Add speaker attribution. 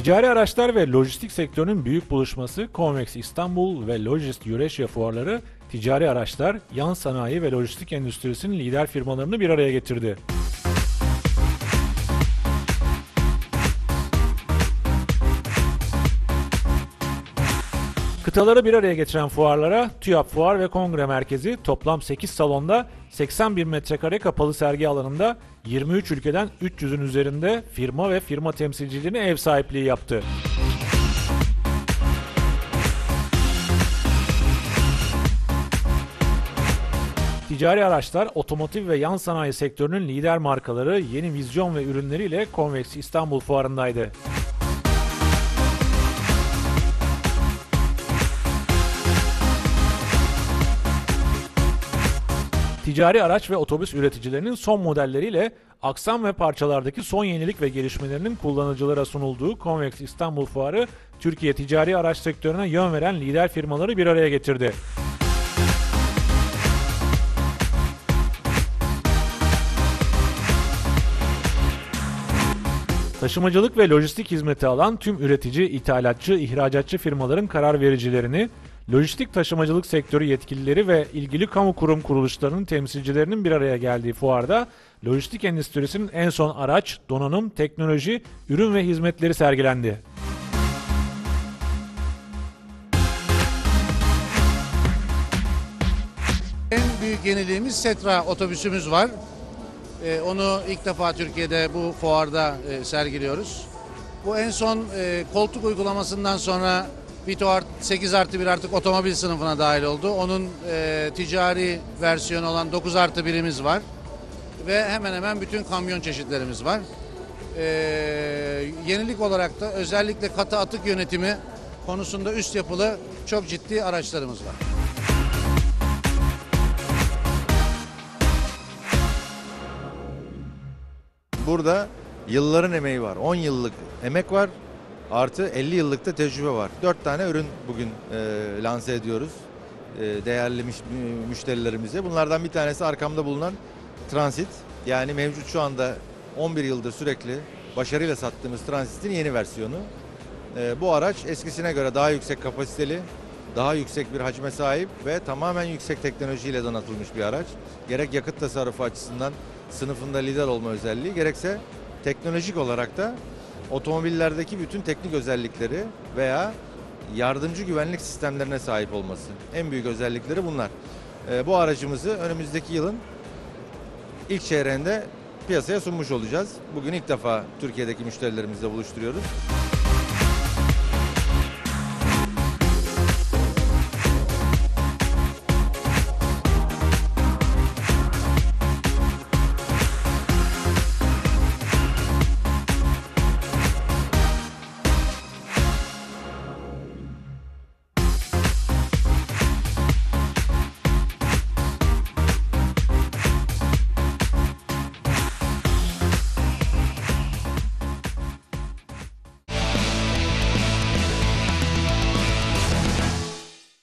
Speaker 1: Ticari araçlar ve lojistik sektörünün büyük buluşması Convex İstanbul ve Logist Eurasia fuarları ticari araçlar, yan sanayi ve lojistik endüstrisinin lider firmalarını bir araya getirdi. Kıtaları bir araya getiren fuarlara TÜYAP Fuar ve Kongre Merkezi toplam 8 salonda 81 metrekare kapalı sergi alanında 23 ülkeden 300'ün üzerinde firma ve firma temsilcilerine ev sahipliği yaptı. Ticari araçlar, otomotiv ve yan sanayi sektörünün lider markaları yeni vizyon ve ürünleriyle Convex İstanbul Fuarı'ndaydı. Ticari araç ve otobüs üreticilerinin son modelleriyle aksam ve parçalardaki son yenilik ve gelişmelerinin kullanıcılara sunulduğu Convex İstanbul Fuarı, Türkiye ticari araç sektörüne yön veren lider firmaları bir araya getirdi. Taşımacılık ve lojistik hizmeti alan tüm üretici, ithalatçı, ihracatçı firmaların karar vericilerini, lojistik taşımacılık sektörü yetkilileri ve ilgili kamu kurum kuruluşlarının temsilcilerinin bir araya geldiği fuarda lojistik endüstrisinin en son araç, donanım, teknoloji, ürün ve hizmetleri sergilendi.
Speaker 2: En büyük yeniliğimiz Setra otobüsümüz var. Ee, onu ilk defa Türkiye'de bu fuarda e, sergiliyoruz. Bu en son e, koltuk uygulamasından sonra Vito Art 8 artı 1 artık otomobil sınıfına dahil oldu. Onun e, ticari versiyonu olan 9 artı 1'imiz var. Ve hemen hemen bütün kamyon çeşitlerimiz var. Ee, yenilik olarak da özellikle katı atık yönetimi konusunda üst yapılı çok ciddi araçlarımız var.
Speaker 3: Burada yılların emeği var. 10 yıllık emek var. Artı 50 yıllık da tecrübe var. 4 tane ürün bugün e, lanse ediyoruz. E, değerli müş- mü- müşterilerimize. Bunlardan bir tanesi arkamda bulunan Transit. Yani mevcut şu anda 11 yıldır sürekli başarıyla sattığımız Transit'in yeni versiyonu. E, bu araç eskisine göre daha yüksek kapasiteli, daha yüksek bir hacme sahip ve tamamen yüksek teknolojiyle donatılmış bir araç. Gerek yakıt tasarrufu açısından sınıfında lider olma özelliği gerekse teknolojik olarak da otomobillerdeki bütün teknik özellikleri veya yardımcı güvenlik sistemlerine sahip olması. En büyük özellikleri bunlar. Ee, bu aracımızı önümüzdeki yılın ilk çeyreğinde piyasaya sunmuş olacağız. Bugün ilk defa Türkiye'deki müşterilerimizle buluşturuyoruz.